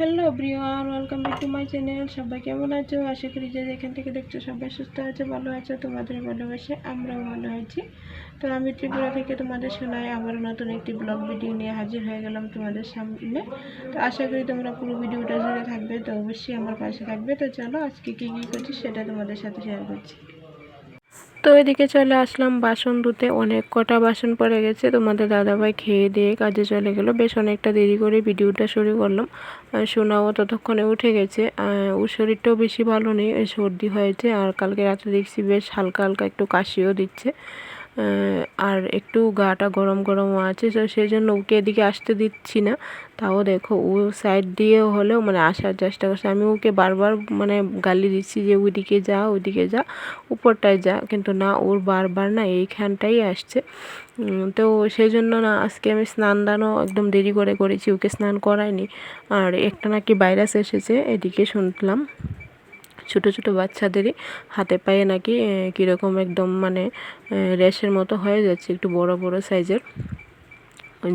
Hello Brian welcome back to my channel সবাই কেমন আছো? আশা করি যে যেখান থেকে দেখছ সবাই সুস্থ আছে, ভালো আছো, তোমাদের ভালোবাসে, আমরাও ভালো আছি। তো আমি ত্রিপুরা থেকে তোমাদের শোনাই আবার নতুন একটি ব্লগ ভিডিও নিয়ে হাজির হয়ে গেলাম তোমাদের সামনে। তো আশা করি তোমরা পুরো ভিডিওটা জুড়ে থাকবে, তো অবশ্যই আমার পাশে থাকবে। তো চলো আজকে কী কী করছি সেটা তোমাদের সাথে শেয়ার করছি। তো এদিকে চলে আসলাম বাসন ধুতে। অনেক কটা বাসন পড়ে গেছে। তোমাদের দাদাভাই খেয়ে দিয়ে কাজে চলে গেলো। বেশ অনেকটা দেরি করে ভিডিওটা শুরু করলাম। সোনাও ততক্ষণে উঠে গেছে। ও শরীরটাও বেশি ভালো নেই, সর্দি হয়েছে। আর কালকে রাতে দেখছি বেশ হালকা হালকা একটু কাশিও দিচ্ছে। আর একটু গাটা গরম গরম আছে, তো সেই জন্য ওকে এদিকে আসতে দিচ্ছি না। তাও দেখো, ও সাইড দিয়ে হলেও মানে আসার চেষ্টা করছে। আমি ওকে বারবার মানে গালি দিচ্ছি যে, ওইদিকে যা ওইদিকে যা, উপরটায় যা। কিন্তু না, ওর বারবার না এইখানটাই আসছে। তো সেই জন্য না, আজকে আমি স্নান দানও একদম দেরি করে করেছি, ওকে স্নান করাইনি। আর একটা নাকি ভাইরাস এসেছে, এদিকে শুনলাম। ছোট ছোট বাচ্চাদেরই হাতে পায়ে নাকি কীরকম একদম মানে র্যাশের মতো হয়ে যাচ্ছে একটু বড় বড় সাইজের।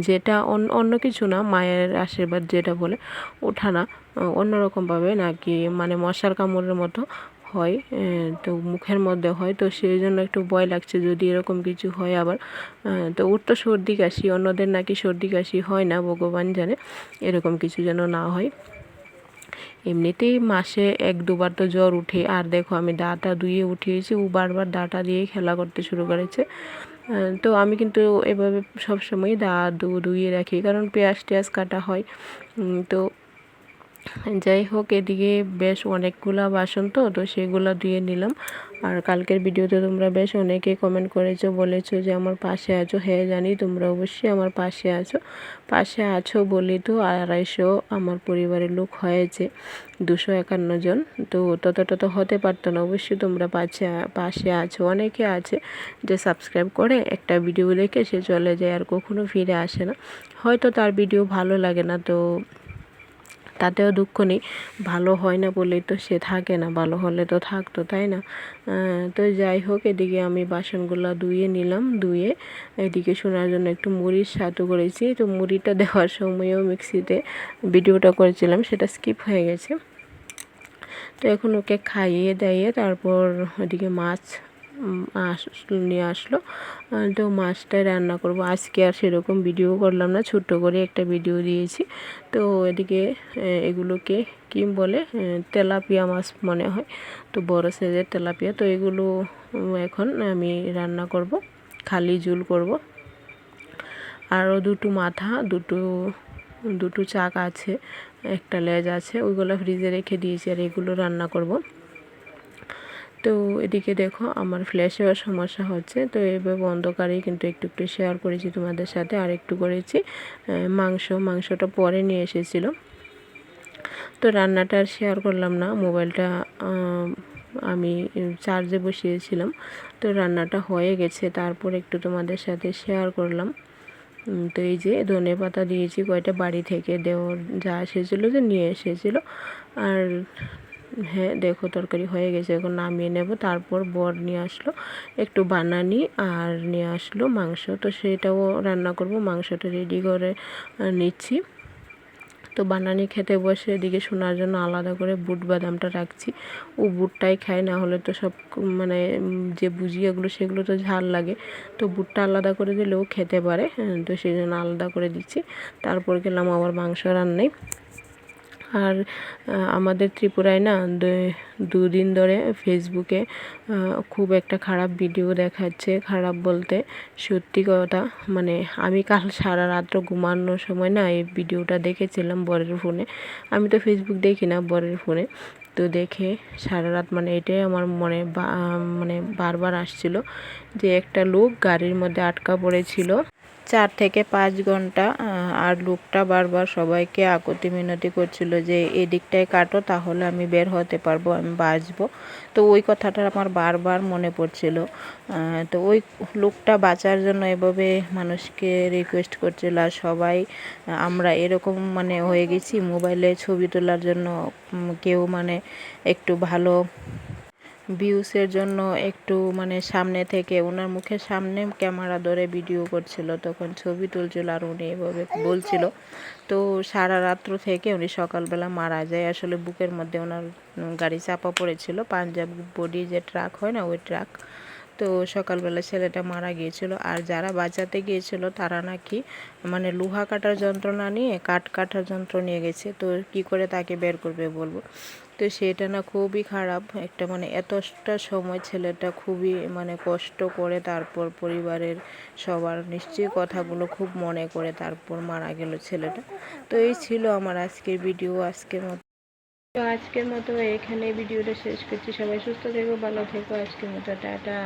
যেটা অন্য কিছু না, মায়ের আশীর্বাদ যেটা বলে, ওঠা না অন্যরকমভাবে নাকি মানে মশার কামড়ের মতো হয় তো মুখের মধ্যে হয়, তো সেই জন্য একটু ভয় লাগছে যদি এরকম কিছু হয় আবার। তো ওর তো সর্দি কাশি, অন্যদের নাকি সর্দি কাশি হয় না, ভগবান জানে, এরকম কিছু যেন না হয়। এমনিতেই মাসে এক দুবার তো জ্বর উঠে। আর দেখো, আমি ডাটা ধুয়ে উঠিয়েছি, ও বারবার ডাটা দিয়ে খেলা করতে শুরু করেছে। তো আমি কিন্তু এভাবে সবসময় দা দু ধুয়ে রাখি, কারণ পেঁয়াজ টেয়াজ কাটা হয়। তো যাই হোক এদিকে বেশ অনেকগুলা বাসন তো তো সেগুলো ধুয়ে নিলাম। আর কালকের ভিডিওতে তোমরা বেশ অনেকে কমেন্ট করেছ, বলেছ যে আমার পাশে আছো। হ্যাঁ জানি তোমরা অবশ্যই আমার পাশে আছো। পাশে আছো বলি তো আড়াইশো আমার পরিবারের লোক হয়েছে, দুশো একান্ন জন। তো ততটা তো হতে পারতো না, অবশ্যই তোমরা পাশে পাশে আছো। অনেকে আছে যে সাবস্ক্রাইব করে একটা ভিডিও দেখে সে চলে যায় আর কখনো ফিরে আসে না। হয়তো তার ভিডিও ভালো লাগে না, তো তাতেও দুঃখ নেই। ভালো হয় না বলেই তো সে থাকে না, ভালো হলে তো থাকতো, তাই না? তো যাই হোক, এদিকে আমি বাসনগুলো ধুয়ে নিলাম, ধুয়ে এদিকে শোনার জন্য একটু মুড়ির সাথে করেছি। তো মুড়িটা দেওয়ার সময়ও মিক্সিতে ভিডিওটা করেছিলাম, সেটা স্কিপ হয়ে গেছে। তো এখন ওকে খাইয়ে দাইয়ে তারপর ওদিকে মাছ আসলো নিয়ে আসলো। তো মাছটাই রান্না করব। আজকে আর সেরকম ভিডিও করলাম না, ছোট্ট করে একটা ভিডিও দিয়েছি। তো এদিকে এগুলোকে কি বলে তেলাপিয়া মাছ মনে হয়। তো বড় সাইজের তেলাপিয়া। তো এগুলো এখন আমি রান্না করব, খালি ঝুল করব। আরও দুটো মাথা, দুটো দুটো চাক আছে, একটা লেজ আছে, ওইগুলো ফ্রিজে রেখে দিয়েছি আর এগুলো রান্না করব। তো এদিকে দেখো, আমার ফ্ল্যাশ হওয়ার সমস্যা হচ্ছে। তো এভাবে অন্ধকারেই কিন্তু একটু একটু শেয়ার করেছি তোমাদের সাথে। আর একটু করেছি মাংস। মাংসটা পরে নিয়ে এসেছিল। তো রান্নাটা আর শেয়ার করলাম না। মোবাইলটা আমি চার্জে বসিয়েছিলাম। তো রান্নাটা হয়ে গেছে। তারপর একটু তোমাদের সাথে শেয়ার করলাম। তো এই যে ধনে পাতা দিয়েছি কয়টা বাড়ি থেকে। দেওয়ার যা এসেছিল যে নিয়ে এসেছিল। আর হ্যাঁ দেখো তরকারি হয়ে গেছে, এখন নামিয়ে নেব। তারপর বর নিয়ে আসলো একটু বানানি আর নিয়ে আসলো মাংস। তো সেটাও রান্না করব, মাংসটা রেডি করে নিচ্ছি। তো বানানি খেতে বসে এদিকে শোনার জন্য আলাদা করে বুট বাদামটা রাখছি। ও বুটটাই খায়, না হলে তো সব মানে যে বুঝিয়াগুলো সেগুলো তো ঝাল লাগে। তো বুটটা আলাদা করে দিলেও খেতে পারে তো সেই জন্য আলাদা করে দিচ্ছি। তারপর গেলাম আবার মাংস রান্নায়। আর আমাদের ত্রিপুরায় না দুদিন ধরে ফেসবুকে খুব একটা খারাপ ভিডিও দেখাচ্ছে, খারাপ বলতে সত্যি কথা। মানে আমি কাল সারা রাত্র ঘুমানোর সময় না এই ভিডিওটা দেখেছিলাম বরের ফোনে। আমি তো ফেসবুক দেখি না বরের ফোনে। তো দেখে সারা রাত মানে এটাই আমার মনে মানে বারবার আসছিল যে একটা লোক গাড়ির মধ্যে আটকা পড়েছিল। চার থেকে পাঁচ ঘণ্টা আর লোকটা বারবার সবাইকে আকতি মিনতি করছিল যে এদিকটায় কাটো, তাহলে আমি বের হতে পারব, আমি বাঁচবো। তো ওই কথাটা আমার বারবার মনে পড়ছিল। তো ওই লোকটা বাঁচার জন্য এভাবে মানুষকে রিকোয়েস্ট করছিল আর সবাই আমরা এরকম মানে হয়ে গেছি, মোবাইলে ছবি তোলার জন্য কেউ মানে একটু ভালো ভিউসের জন্য একটু মানে সামনে থেকে, ওনার মুখের সামনে ক্যামেরা ধরে ভিডিও করছিল, তখন ছবি তুলছিল আর উনি এভাবে বলছিল। তো সারা রাত্র থেকে উনি সকালবেলা মারা যায়। আসলে বুকের মধ্যে ওনার গাড়ি চাপা পড়েছিল, পাঞ্জাব বডি যে ট্রাক হয় না, ওই ট্রাক তো সকালবেলা ছেলেটা মারা গিয়েছিল। আর যারা বাঁচাতে গিয়েছিল, তারা নাকি মানে লোহা কাটার যন্ত্রণা নিয়ে, কাঠ কাটার যন্ত্র নিয়ে গেছে। তো কি করে তাকে বের করবে বলব? তো সেটা না খুবই খারাপ। একটা মানে এতটা সময় ছেলেটা খুবই মানে কষ্ট করে তারপর পরিবারের সবার নিশ্চয়ই কথাগুলো খুব মনে করে তারপর মারা গেল ছেলেটা। তো এই ছিল আমার আজকের ভিডিও আজকের মতো তো আজকের মতো এখানে ভিডিওটা শেষ করছি। সবাই সুস্থ থেকো, ভালো থেকো। আজকের মতো টাটা।